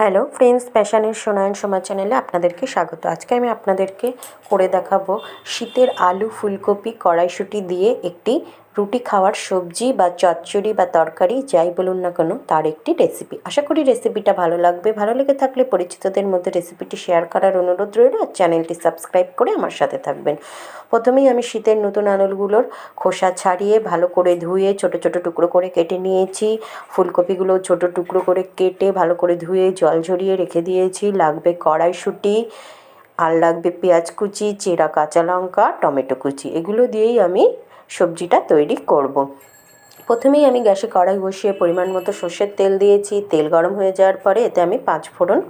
Hello friends প্যাশানের সোনায়ন সমাজ চ্যানেলে আপনাদেরকে স্বাগত। আজকে আমি আপনাদেরকে করে দেখাবো শীতের আলু ফুলকপি কড়াইশুটি দিয়ে একটি রুটি খাওয়ার সবজি বা চচ্চড়ি বা তরকারি যাই বলুন না কেন, তার একটি রেসিপি আশা করি রেসিপিটা ভালো লাগবে। ভালো লেগে থাকলে পরিচিতদের মধ্যে রেসিপিটি শেয়ার করার অনুরোধ রইল আর চ্যানেলটি সাবস্ক্রাইব করে আমার সাথে থাকবেন। প্রথমেই আমি শীতের নতুন আলুগুলোর খোসা ছাড়িয়ে ভালো করে ধুয়ে ছোট ছোট টুকরো করে কেটে নিয়েছি। ফুলকপিগুলো ছোট টুকরো করে কেটে ভালো করে ধুয়ে জল ঝরিয়ে রেখে দিয়েছি। লাগবে কড়াইশুঁটি, আর লাগবে পেঁয়াজ কুচি, চেরা কাঁচা লঙ্কা, টমেটো কুচি। এগুলো দিয়েই আমি সবজিটা তৈরি করব। প্রথমেই আমি গ্যাসে কড়াই বসিয়ে পরিমাণ মতো সর্ষের তেল দিয়েছি। তেল গরম হয়ে যাওয়ার পরে এতে আমি পাঁচ ফোড়ন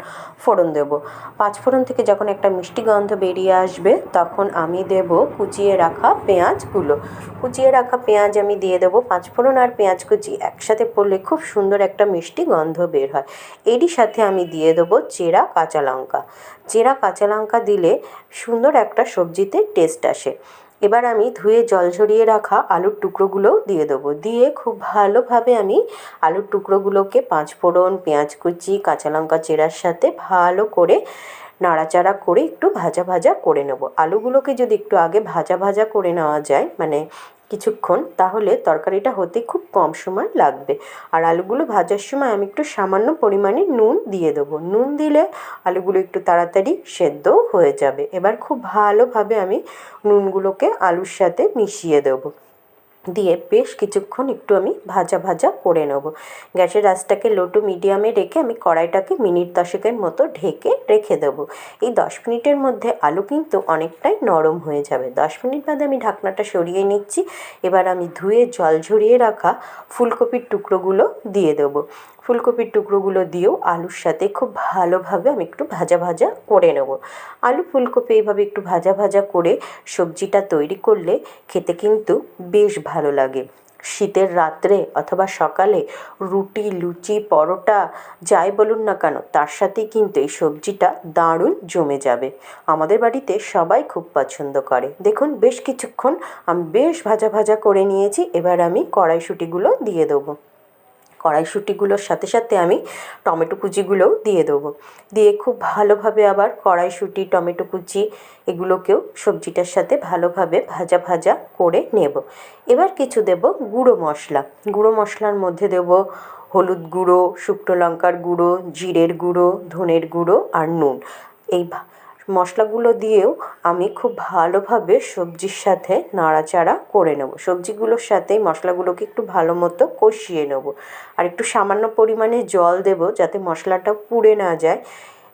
ফোড়ন দেবো। পাঁচ ফোড়ন থেকে যখন একটা মিষ্টি গন্ধ বেরিয়ে আসবে, তখন আমি দেব কুচিয়ে রাখা পেঁয়াজগুলো। কুচিয়ে রাখা পেঁয়াজ আমি দিয়ে দেবো পাঁচ ফোড়ন আর পেঁয়াজ কুচি একসাথে পড়লে খুব সুন্দর একটা মিষ্টি গন্ধ বের হয়। এরই সাথে আমি দিয়ে দেবো চেরা কাঁচা লঙ্কা। চেরা কাঁচা লঙ্কা দিলে সুন্দর একটা সবজিতে টেস্ট আসে। এবার আমি ধুয়ে জল ঝরিয়ে রাখা আলুর টুকরোগুলোও দিয়ে দেবো। দিয়ে খুব ভালোভাবে আমি আলুর টুকরোগুলোকে পাঁচ ফোড়ন পেঁয়াজ কুচি, কাঁচা লঙ্কা চেরার সাথে ভালো করে নাড়াচাড়া করে একটু ভাজা ভাজা করে নেব। আলুগুলোকে যদি একটু আগে ভাজা ভাজা করে নেওয়া যায় মানে কিছুক্ষণ, তাহলে তরকারিটা হতে খুব কম সময় লাগবে। আর আলুগুলো ভাজার সময় আমি একটু সামান্য পরিমাণে নুন দিয়ে দেবো। নুন দিলে আলুগুলো একটু তাড়াতাড়ি সেদ্ধও হয়ে যাবে। এবার খুব ভালোভাবে আমি নুনগুলোকে আলুর সাথে মিশিয়ে দেবো। দিয়ে বেশ কিছুক্ষণ একটু আমি ভাজা ভাজা করে নেব। গ্যাসের আঁচটাকে লো টু মিডিয়ামে রেখে আমি কড়াইটাকে মিনিট দশেকের মতো ঢেকে রেখে দেব। এই দশ মিনিটের মধ্যে আলু কিন্তু অনেকটাই নরম হয়ে যাবে। দশ মিনিট বাদে আমি ঢাকনাটা সরিয়ে নিচ্ছি। এবার আমি ধুয়ে জল ঝরিয়ে রাখা ফুলকপির টুকরোগুলো দিয়ে দেবো। ফুলকপির টুকরোগুলো দিয়েও আলুর সাথে খুব ভালোভাবে আমি একটু ভাজা ভাজা করে নেব। আলু ফুলকপি এইভাবে একটু ভাজা ভাজা করে সবজিটা তৈরি করলে খেতে কিন্তু বেশ ভালো লাগে। শীতের রাত্রে অথবা সকালে রুটি, লুচি, পরোটা, যাই বলুন না কেন, তার সাথে কিন্তু এই সবজিটা দারুণ জমে যাবে। আমাদের বাড়িতে সবাই খুব পছন্দ করে। দেখুন, বেশ কিছুক্ষণ আমি বেশ ভাজা ভাজা করে নিয়েছি, এবার আমি কড়াইশুঁটিগুলো দিয়ে দেবো। কড়াইশুঁটিগুলোর সাথে সাথে আমি টমেটো কুচিগুলোও দিয়ে দেবো। দিয়ে খুব ভালোভাবে আবার কড়াইশুঁটি, টমেটো কুচি এগুলোকেও সবজিটার সাথে ভালোভাবে ভাজা ভাজা করে নেব। এবার কিছু দেব গুঁড়ো মশলা। গুঁড়ো মশলার মধ্যে দেব হলুদ গুঁড়ো, শুকনো লঙ্কার গুঁড়ো, জিরের গুঁড়ো, ধনের গুঁড়ো আর নুন। এই মশলাগুলো দিয়েও আমি খুব ভালোভাবে সবজির সাথে নাড়াচাড়া করে নেব। সবজিগুলোর সাথে মশলাগুলোকে একটু ভালো মতো কষিয়ে নেব। আর একটু সামান্য পরিমাণে জল দেব যাতে মশলাটা পুড়ে না যায়।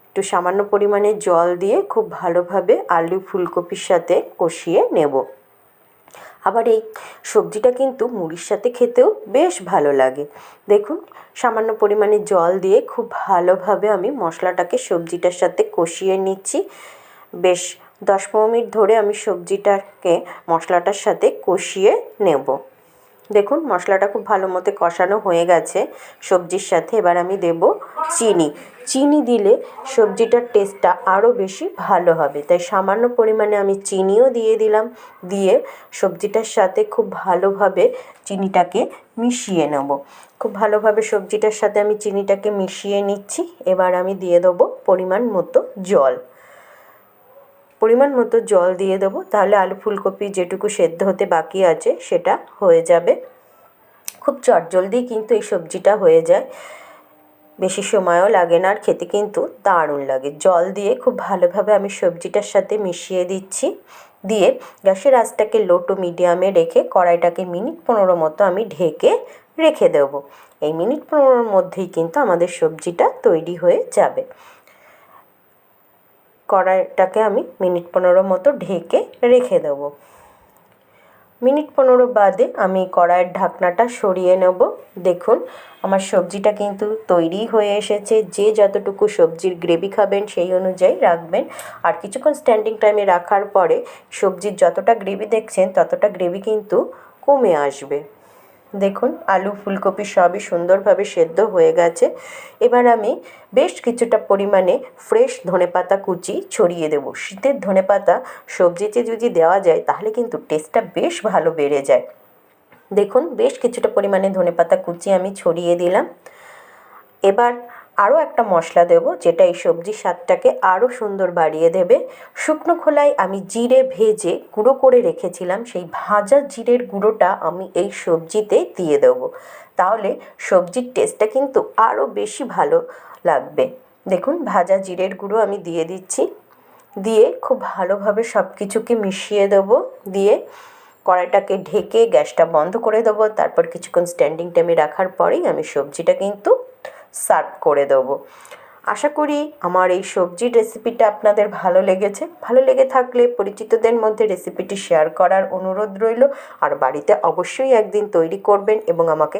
একটু সামান্য পরিমাণে জল দিয়ে খুব ভালোভাবে আলু ফুলকপির সাথে কষিয়ে নেব। আবার এই সবজিটা কিন্তু মুড়ির সাথে খেতেও বেশ ভালো লাগে। দেখুন, সামান্য পরিমাণে জল দিয়ে খুব ভালোভাবে আমি মশলাটাকে সবজিটার সাথে কষিয়ে নিচ্ছি। বেশ, দশ পনেরো মিনিট ধরে আমি সবজিটাকে মশলাটার সাথে কষিয়ে নেব। দেখুন, মশলাটা খুব ভালো মতো কষানো হয়ে গেছে। সবজির সাথে এবার আমি দেব চিনি। চিনি দিলে সবজিটার টেস্টটা আরও বেশি ভালো হবে। তাই সামান্য পরিমাণে আমি চিনিও দিয়ে দিলাম। দিয়ে সবজিটার সাথে খুব ভালোভাবে চিনিটাকে মিশিয়ে নেব। খুব ভালোভাবে সবজিটার সাথে আমি চিনিটাকে মিশিয়ে নিচ্ছি। এবার আমি দিয়ে দেবো পরিমাণ মতো জল। পরিমাণ মতো জল দিয়ে দেবো, তাহলে আলু ফুলকপি যেটুকু সেদ্ধ হতে বাকি আছে সেটা হয়ে যাবে। খুব চটজলদি কিন্তু এই সবজিটা হয়ে যায়। বেশি সময়ও লাগে না আর খেতে কিন্তু দারুণ লাগে। জল দিয়ে খুব ভালোভাবে আমি সবজিটার সাথে মিশিয়ে দিচ্ছি। দিয়ে গ্যাসের আঁচটাকে লো টু মিডিয়ামে রেখে কড়াইটাকে মিনিট পনেরো মতো আমি ঢেকে রেখে দেবো। এই মিনিট পনেরোর মধ্যেই কিন্তু আমাদের সবজিটা তৈরি হয়ে যাবে। কড়াইটাকে আমি মিনিট পনেরো মতো ঢেকে রেখে দেবো। মিনিট পনেরো বাদে আমি কড়াইয়ের ঢাকনাটা সরিয়ে নেব। দেখুন, আমার সবজিটা কিন্তু তৈরি হয়ে এসেছে। যে যতটুকু সবজির গ্রেভি খাবেন সেই অনুযায়ী রাখবেন। আর কিছুক্ষণ স্ট্যান্ডিং টাইমে রাখার পরে সবজির যতটা গ্রেভি দেখছেন, ততটা গ্রেভি কিন্তু কমে আসবে। দেখুন, আলু, ফুলকপি সবই সুন্দরভাবে সেদ্ধ হয়ে গেছে। এবার আমি বেশ কিছুটা পরিমাণে ফ্রেশ ধনেপাতা কুচি ছড়িয়ে দেবো। শীতের ধনেপাতা সবজিতে যদি দেওয়া যায়, তাহলে কিন্তু টেস্টটা বেশ ভালো বেড়ে যায়। দেখুন, বেশ কিছুটা পরিমাণে ধনেপাতা কুচি আমি ছড়িয়ে দিলাম। এবার আরও একটা মশলা দেবো, যেটা এই সবজির স্বাদটাকে আরও সুন্দর বাড়িয়ে দেবে। শুকনো খোলায় আমি জিরে ভেজে গুঁড়ো করে রেখেছিলাম, সেই ভাজা জিরের গুঁড়োটা আমি এই সবজিতে দিয়ে দেবো। তাহলে সবজির টেস্টটা কিন্তু আরও বেশি ভালো লাগবে। দেখুন, ভাজা জিরের গুঁড়ো আমি দিয়ে দিচ্ছি। দিয়ে খুব ভালোভাবে সব কিছুকে মিশিয়ে দেবো। দিয়ে কড়াইটাকে ঢেকে গ্যাসটা বন্ধ করে দেবো। তারপর কিছুক্ষণ স্ট্যান্ডিং টাইমে রাখার পরেই আমি সবজিটা কিন্তু সার্ভ করে দেবো। আশা করি আমার এই সবজির রেসিপিটা আপনাদের ভালো লেগেছে। ভালো লেগে থাকলে পরিচিতদের মধ্যে রেসিপিটি শেয়ার করার অনুরোধ রইল। আর বাড়িতে অবশ্যই একদিন তৈরি করবেন এবং আমাকে